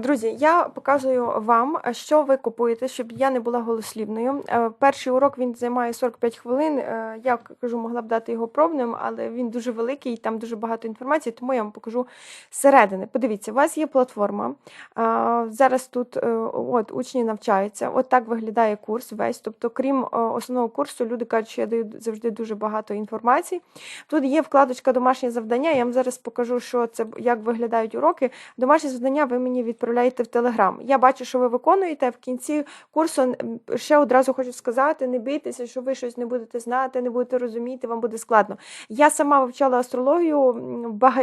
Друзі, я показую вам, що ви купуєте, щоб я не була голослівною. Е, Перший урок він займає 45 хвилин. Е, Я кажу, могла б дати його пробним, але він дуже великий, там дуже багато інформації, тому я вам покажу зсередини. Подивіться, у вас є платформа. Е, Зараз тут е, от, учні навчаються. От так виглядає курс весь. Тобто, крім е, основного курсу, люди кажуть, що я даю завжди дуже багато інформації. Тут є вкладочка домашнє завдання. Я вам зараз покажу, що це як виглядають уроки. Домашнє завдання ви мені відправляєте в Телеграм. Я бачу, що ви виконуєте. В кінці курсу ще одразу хочу сказати: не бійтеся, що ви щось не будете знати, не будете розуміти, вам буде складно. Я сама вивчала астрологію,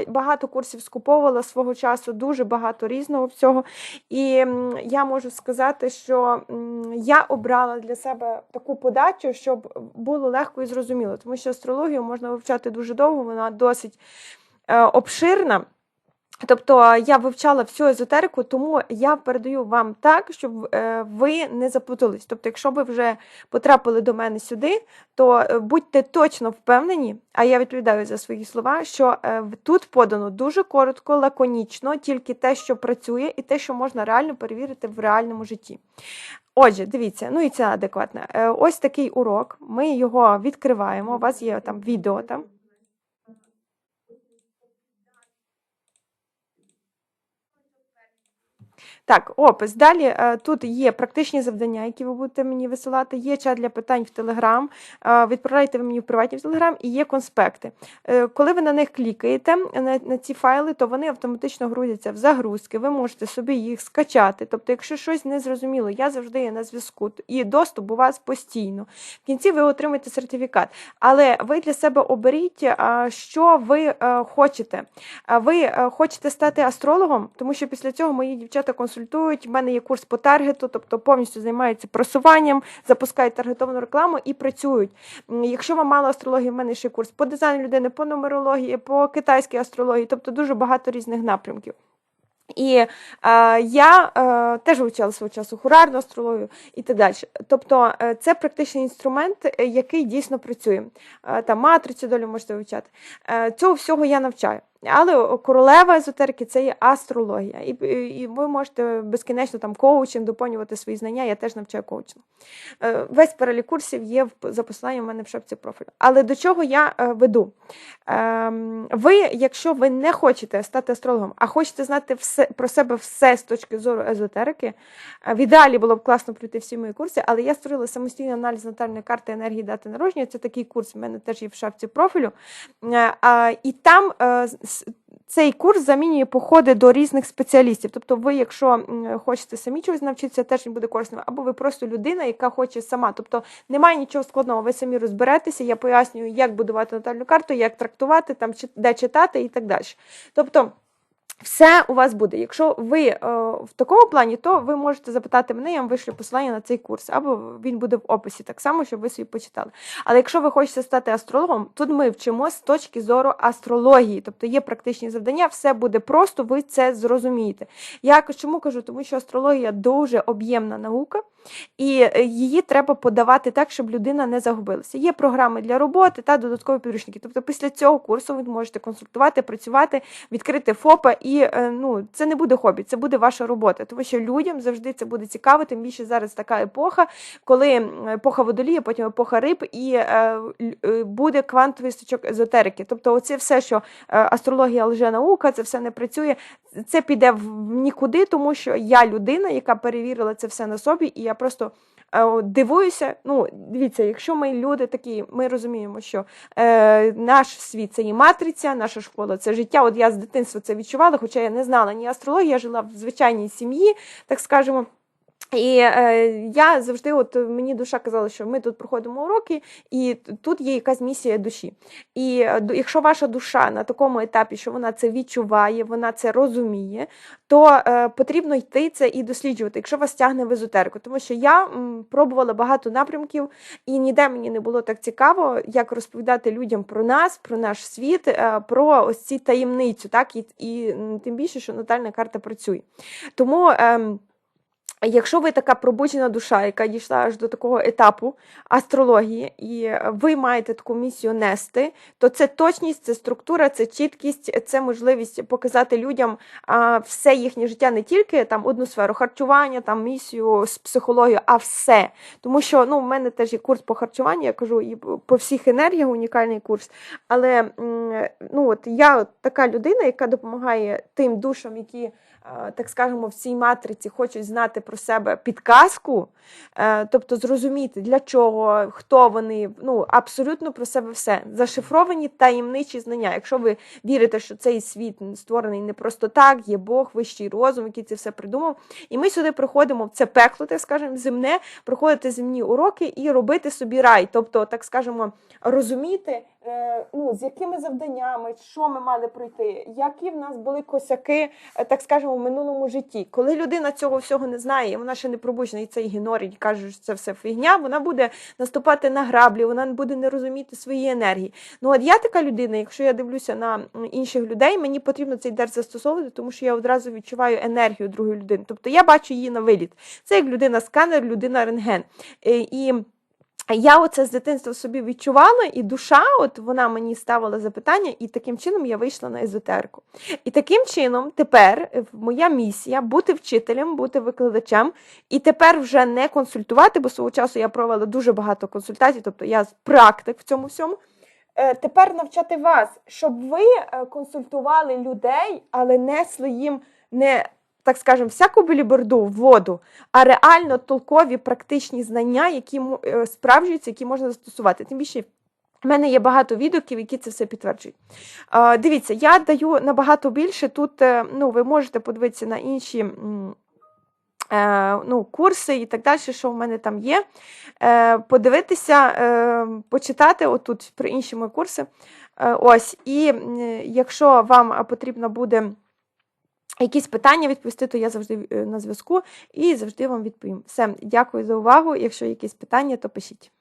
багато курсів скуповувала свого часу, дуже багато різного всього. І я можу сказати, що я обрала для себе таку подачу, щоб було легко і зрозуміло, тому що астрологію можна вивчати дуже довго, вона досить е, обширна. Тобто я вивчала всю езотерику, тому я передаю вам так, щоб е, ви не заплутались. Тобто, якщо ви вже потрапили до мене сюди, то е, будьте точно впевнені, а я відповідаю за свої слова, що е, тут подано дуже коротко, лаконічно, тільки те, що працює, і те, що можна реально перевірити в реальному житті. Отже, дивіться, ну і це адекватне. Е, Ось такий урок. Ми його відкриваємо. У вас є там відео там. Так, опис. Далі е, тут є практичні завдання, які ви будете мені висилати. Є чат для питань в Телеграм. Е, відправляйте ви мені в приватні в Телеграм і є конспекти. Е, коли ви на них клікаєте на, ці файли, то вони автоматично грузяться в загрузки. Ви можете собі їх скачати. Тобто, якщо щось не зрозуміло, я завжди є на зв'язку і доступ у вас постійно. В кінці ви отримаєте сертифікат. Але ви для себе оберіть, що ви е, хочете. Ви е, хочете стати астрологом, тому що після цього мої дівчата консультують. У мене є курс по таргету, тобто повністю займаються просуванням, запускають таргетовану рекламу і працюють. Якщо вам мало астрології, в мене ще курс по дизайну людини, по нумерології, по китайській астрології, тобто дуже багато різних напрямків. І е, я е, теж вивчала свого часу хурарну астрологію і так далі. Тобто е, це практичний інструмент, е, який дійсно працює. Е, там матрицю долю можете вивчати. Е, цього всього я навчаю. Але королева езотерики це є астрологія. І, і ви можете безкінечно там коучинг доповнювати свої знання. Я теж навчаю коучинг. Е, Весь перелік курсів є за посиланням у мене в шапці профілю. Але до чого я е, веду? Ем, Ви, якщо ви не хочете стати астрологом, а хочете знати все про себе все з точки зору езотерики, е, в ідеалі було б класно пройти всі мої курси, але я створила самостійний аналіз натальної карти енергії дати народження. Це такий курс, в мене теж є в шапці профілю. І там цей курс замінює походи до різних спеціалістів. Тобто, ви, якщо хочете самі чогось навчитися, теж він буде корисним, або ви просто людина, яка хоче сама. Тобто немає нічого складного, ви самі розберетеся. Я пояснюю, як будувати натальну карту, як трактувати, там де читати і так далі. Тобто. Все у вас буде. Якщо ви е, в такому плані, то ви можете запитати мене, я вам вишлю посилання на цей курс, або він буде в описі так само, щоб ви собі почитали. Але якщо ви хочете стати астрологом, тут ми вчимо з точки зору астрології, тобто є практичні завдання, все буде просто, ви це зрозумієте. Я чому кажу? Тому що астрологія дуже об'ємна наука, і е, її треба подавати так, щоб людина не загубилася. Є програми для роботи та додаткові підручники. Тобто, після цього курсу ви можете консультувати, працювати, відкрити ФОПа, і е, ну це не буде хобі, це буде ваша робота, тому що людям завжди це буде цікаво. Тим більше зараз така епоха, коли епоха водолія, потім епоха риб, і е, буде квантовий стучок езотерики. Тобто, оце все, що астрологія лженаука, це все не працює. Це піде в нікуди, тому що я людина, яка перевірила це все на собі, і я просто. е, Дивуюся, ну дивіться, якщо ми люди такі, ми розуміємо, що е, наш світ це і матриця, наша школа це життя. От я з дитинства це відчувала, хоча я не знала ні астрології, я жила в звичайній сім'ї, так скажемо. І е, я завжди, от мені душа казала, що ми тут проходимо уроки, і тут є якась місія душі. І е, якщо ваша душа на такому етапі, що вона це відчуває, вона це розуміє, то е, потрібно йти це і досліджувати, якщо вас тягне в езотерику. Тому що я м, пробувала багато напрямків, і ніде мені не було так цікаво, як розповідати людям про нас, про наш світ, е, про ось ці таємницю, так і, і тим більше, що натальна карта працює. Тому. ем, Якщо ви така пробуджена душа, яка дійшла аж до такого етапу астрології, і ви маєте таку місію нести, то це точність, це структура, це чіткість, це можливість показати людям все їхнє життя, не тільки там одну сферу харчування, там місію з психологію, а все. Тому що ну, в мене теж є курс по харчуванню, я кажу, і по всіх енергіях унікальний курс. Але ну, от я така людина, яка допомагає тим душам, які, е, так скажемо, в цій матриці хочуть знати про себе підказку, е, тобто зрозуміти, для чого, хто вони, ну, абсолютно про себе все. Зашифровані таємничі знання. Якщо ви вірите, що цей світ створений не просто так, є Бог, вищий розум, який це все придумав. І ми сюди приходимо в це пекло, так скажемо, земне, проходити земні уроки і робити собі рай. Тобто, так скажемо, розуміти, е, ну, з якими завданнями, що ми мали пройти, які в нас були косяки, е, так скажемо, в минулому житті. Коли людина цього всього не знає, вона ще не пробуджена, і це ігнорить, каже, що це все фігня, вона буде наступати на граблі, вона буде не розуміти свої енергії. Ну, от я така людина, якщо я дивлюся на інших людей, мені потрібно цей дер застосовувати, тому що я одразу відчуваю енергію другої людини. Тобто я бачу її на виліт. Це як людина-сканер, людина рентген. Е, І я оце з дитинства собі відчувала, і душа, от вона мені ставила запитання, і таким чином я вийшла на езотерику. І таким чином тепер е, моя місія бути вчителем, бути викладачем, і тепер вже не консультувати, бо свого часу я провела дуже багато консультацій, тобто я практик в цьому всьому. Е, Тепер навчати вас, щоб ви е, консультували людей, але несли їм не так скажемо, всяку біліберду в воду, а реально толкові практичні знання, які е, справжуються, які можна застосувати. Тим більше. в мене є багато відгуків, які це все підтверджують. Дивіться, я даю набагато більше. Тут е, ну, ви можете подивитися на інші е, ну, курси і так далі, що в мене там є. Подивитися, почитати отут про інші мої курси. Ось, і якщо вам потрібно буде якісь питання відповісти, то я завжди е, на зв'язку і завжди вам відповім. Все, дякую за увагу. Якщо якісь питання, то пишіть.